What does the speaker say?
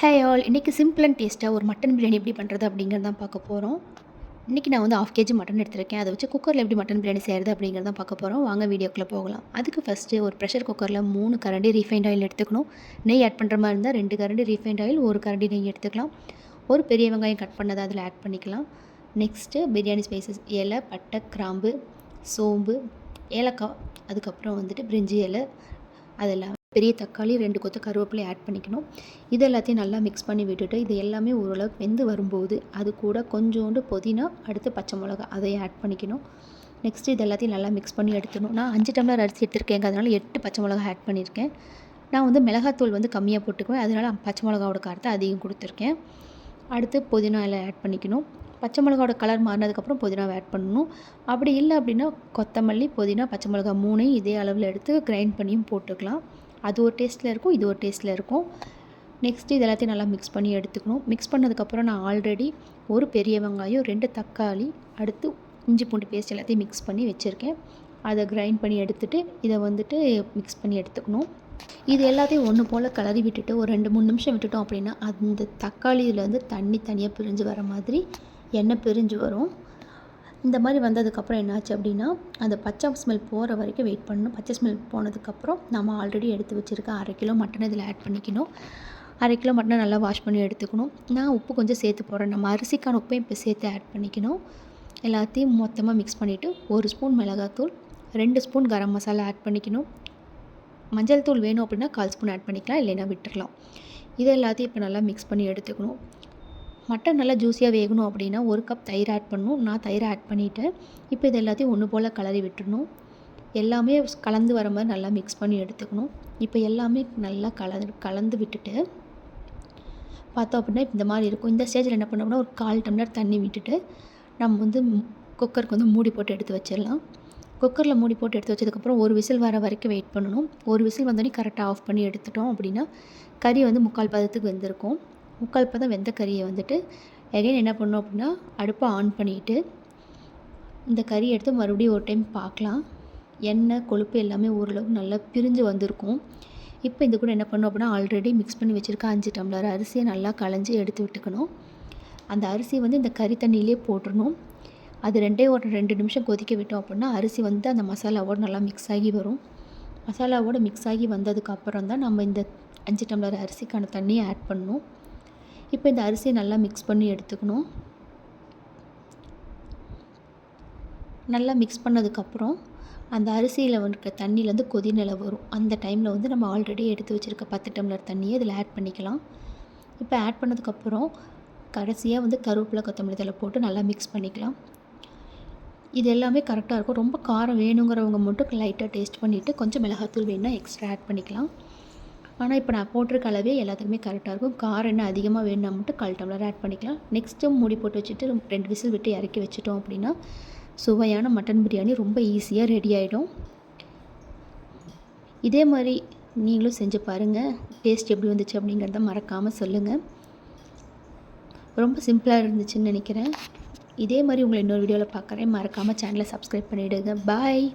ஹே all இன்றைக்கி simple and டேஸ்ட்டாக ஒரு மட்டன் பிரியாணி எப்படி பண்ணுறது அப்படிங்கிறது தான் பார்க்க போகிறோம் இன்றைக்கி நான் வந்து ஆஃப் கேஜி மட்டன் எடுத்திருக்கேன். அதை வச்சு குக்கரில் எப்படி மட்டன் பிரியாணி செய்கிறது அப்படிங்கிறது தான் பார்க்க போகிறோம் வாங்க வீடியோக்குள்ளே போகலாம். அதுக்கு ஃபஸ்ட்டு ஒரு ப்ரெஷர் குக்கரில் மூணு கரண்டி ரீஃபைண்ட் ஆயில் எடுத்துக்கணும். நெய் ஆட் பண்ணுற மாதிரி இருந்தால் ரெண்டு கரண்டி ரீஃபைண்ட் ஆயில் ஒரு கரண்டி நெய் எடுத்துக்கலாம். ஒரு பெரிய வெங்காயம் கட் பண்ணதை அதில் ஆட் பண்ணிக்கலாம். நெக்ஸ்ட்டு பிரியாணி ஸ்பைசஸ் இலை பட்டை கிராம்பு சோம்பு ஏலக்காய் அதுக்கப்புறம் வந்துட்டு பிரிஞ்சி இலை அதெல்லாம் பெரிய தக்காளி ரெண்டு கொத்த கருவேப்பிலை ஆட் பண்ணிக்கணும். இது எல்லாத்தையும் நல்லா மிக்ஸ் பண்ணி விட்டுட்டு இது எல்லாமே ஓரளவுக்கு வெந்து வரும்போது அது கூட கொஞ்சோண்டு புதினா அடுத்து பச்சை மிளகா அதையும் ஆட் பண்ணிக்கணும். நெக்ஸ்ட்டு இது எல்லாத்தையும் நல்லா மிக்ஸ் பண்ணி எடுத்துக்கணும் நான் அஞ்சு டம்ளர் அரிசி எடுத்திருக்கேங்க அதனால் எட்டு பச்சை மிளகா ஆட் பண்ணியிருக்கேன். நான் வந்து மிளகாத்தூள் வந்து கம்மியாக போட்டுக்குவேன் அதனால் பச்சை மிளகாவோட காரத்தை அதிகம் கொடுத்துருக்கேன். அடுத்து புதினா எல்லாம் ஆட் பண்ணிக்கணும். பச்சை மிளகாவோட கலர் மாறினதுக்கப்புறம் புதினாவை ஆட் பண்ணணும். அப்படி இல்லை அப்படின்னா கொத்தமல்லி புதினா பச்சை மிளகா மூணையும் இதே அளவில் எடுத்து கிரைண்ட் பண்ணியும் போட்டுக்கலாம். அது ஒரு டேஸ்ட்டில் இருக்கும் இது ஒரு டேஸ்ட்டில் இருக்கும். நெக்ஸ்ட்டு இது எல்லாத்தையும் நல்லா மிக்ஸ் பண்ணி எடுத்துக்கணும். மிக்ஸ் பண்ணதுக்கப்புறம் நான் ஆல்ரெடி ஒரு பெரிய வெங்காயம் ரெண்டு தக்காளி அடுத்து இஞ்சி பூண்டு பேஸ்ட் எல்லாத்தையும் மிக்ஸ் பண்ணி வச்சுருக்கேன். அதை கிரைண்ட் பண்ணி எடுத்துகிட்டு இதை வந்துட்டு மிக்ஸ் பண்ணி எடுத்துக்கணும். இது எல்லாத்தையும் ஒன்று போல் கலரி விட்டுட்டு ஒரு ரெண்டு மூணு நிமிஷம் விட்டுட்டோம் அப்படின்னா அந்த தக்காளியிலேருந்து தண்ணி தனியாக பிரிஞ்சு வர மாதிரி எண்ணெய் பிரிஞ்சு வரும். இந்த மாதிரி வந்ததுக்கப்புறம் என்னாச்சு அப்படின்னா அந்த பச்சை ஸ்மெல் போகிற வரைக்கும் வெயிட் பண்ணணும். பச்சை ஸ்மெல் போனதுக்கப்புறம் நம்ம ஆல்ரெடி எடுத்து வச்சுருக்க அரை கிலோ மட்டன் இதில் ஆட் பண்ணிக்கணும். அரை கிலோ மட்டனை நல்லா வாஷ் பண்ணி எடுத்துக்கணும். நான் உப்பு கொஞ்சம் சேர்த்து போடுறேன். நம்ம அரிசிக்கான உப்பையும் இப்போ சேர்த்து ஆட் பண்ணிக்கணும். எல்லாத்தையும் மொத்தமாக மிக்ஸ் பண்ணிவிட்டு ஒரு ஸ்பூன் மிளகாத்தூள் ரெண்டு ஸ்பூன் கரம் மசாலா ஆட் பண்ணிக்கணும். மஞ்சள் தூள் வேணும் அப்படின்னா கால் ஸ்பூன் ஆட் பண்ணிக்கலாம் இல்லைன்னா விட்டுடலாம் இது எல்லாத்தையும் இப்போ நல்லா மிக்ஸ் பண்ணி எடுத்துக்கணும். மட்டன் நல்லா ஜூஸியாக வேகணும் அப்படின்னா ஒரு கப் தயிர் ஆட் பண்ணணும். நான் தயிர் ஆட் பண்ணிவிட்டேன் இப்போ இது எல்லாத்தையும் ஒன்று போல் கலரி விட்டுடணும் எல்லாமே கலந்து வர மாதிரி நல்லா மிக்ஸ் பண்ணி எடுத்துக்கணும். இப்போ எல்லாமே நல்லா கலந்து கலந்து விட்டுட்டு பார்த்தோம் அப்படின்னா இந்த மாதிரி இருக்கும். இந்த ஸ்டேஜில் என்ன பண்ணோம்னா ஒரு கால் டம்ளர் தண்ணி விட்டுட்டு நம்ம வந்து குக்கருக்கு வந்து மூடி போட்டு எடுத்து வச்சிடலாம். குக்கரில் மூடி போட்டு எடுத்து வச்சதுக்கப்புறம் ஒரு விசில் வர வரைக்கும் வெயிட் பண்ணணும். ஒரு விசில் வந்தோடனே கரெக்டாக ஆஃப் பண்ணி எடுத்துட்டோம் அப்படின்னா கறி வந்து முக்கால் பதத்துக்கு வெந்திருக்கும். முக்கால் பதம் வெந்த கறியை வந்துட்டு எகைன் என்ன பண்ணோம் அப்படின்னா அடுப்பை ஆன் பண்ணிவிட்டு இந்த கறி எடுத்து மறுபடியும் ஒரு டைம் பார்க்கலாம். எண்ணெய் கொழுப்பு எல்லாமே ஓரளவுக்கு நல்லா பிரிஞ்சு வந்திருக்கும். இப்போ இந்த கூட என்ன பண்ணோம் அப்படின்னா ஆல்ரெடி மிக்ஸ் பண்ணி வச்சுருக்க அஞ்சு டம்ளர் அரிசியை நல்லா களைஞ்சி எடுத்து விட்டுக்கணும். அந்த அரிசி வந்து இந்த கறி தண்ணியிலே போட்டுடணும் அது ரெண்டே ஒரு ரெண்டு நிமிஷம் கொதிக்க விட்டோம் அப்படின்னா அரிசி வந்து அந்த மசாலாவோடு நல்லா மிக்ஸ் ஆகி வரும். மசாலாவோடு மிக்ஸ் ஆகி வந்ததுக்கப்புறம் தான் நம்ம இந்த அஞ்சு டம்ளர் அரிசிக்கான தண்ணியை ஆட் பண்ணணும். இப்போ இந்த அரிசியை நல்லா மிக்ஸ் பண்ணி எடுத்துக்கணும். நல்லா மிக்ஸ் பண்ணதுக்கப்புறம் அந்த அரிசியில் இருக்க தண்ணியிலேருந்து கொதிநிலை வரும். அந்த டைமில் வந்து நம்ம ஆல்ரெடி எடுத்து வச்சுருக்க பத்து டம்ளர் தண்ணியை இதில் ஆட் பண்ணிக்கலாம். இப்போ ஆட் பண்ணதுக்கப்புறம் கடைசியாக வந்து கருவேப்பிலை கொத்தமல்லி தலை போட்டு நல்லா மிக்ஸ் பண்ணிக்கலாம். இது எல்லாமே கரெக்டாக இருக்கும். ரொம்ப காரம் வேணுங்கிறவங்க மட்டும் லைட்டாக டேஸ்ட் பண்ணிவிட்டு கொஞ்சம் மிளகாத்தூள் வேணுன்னா எக்ஸ்ட்ரா ஆட் பண்ணிக்கலாம். ஆனால் இப்போ நான் போட்டிருக்க அளவே எல்லாத்துக்குமே கரெக்டாக இருக்கும். காரம் என்ன அதிகமாக வேணும்னா மட்டும் கால் டம்ளர் ஆட் பண்ணிக்கலாம். நெக்ஸ்ட்டு மூடி போட்டு வச்சுட்டு ரெண்டு விசில் விட்டு இறக்கி வச்சுட்டோம் அப்படின்னா சுவையான மட்டன் பிரியாணி ரொம்ப ஈஸியாக ரெடி ஆகிடும் இதே மாதிரி நீங்களும் செஞ்சு பாருங்கள் டேஸ்ட் எப்படி வந்துச்சு அப்படிங்கிறத மறக்காமல் சொல்லுங்கள் ரொம்ப சிம்பிளாக இருந்துச்சுன்னு நினைக்கிறேன். இதே மாதிரி உங்களை இன்னொரு வீடியோவில் பார்க்குறேன் மறக்காமல் சேனலை சப்ஸ்கிரைப் பண்ணிவிடுங்க பாய்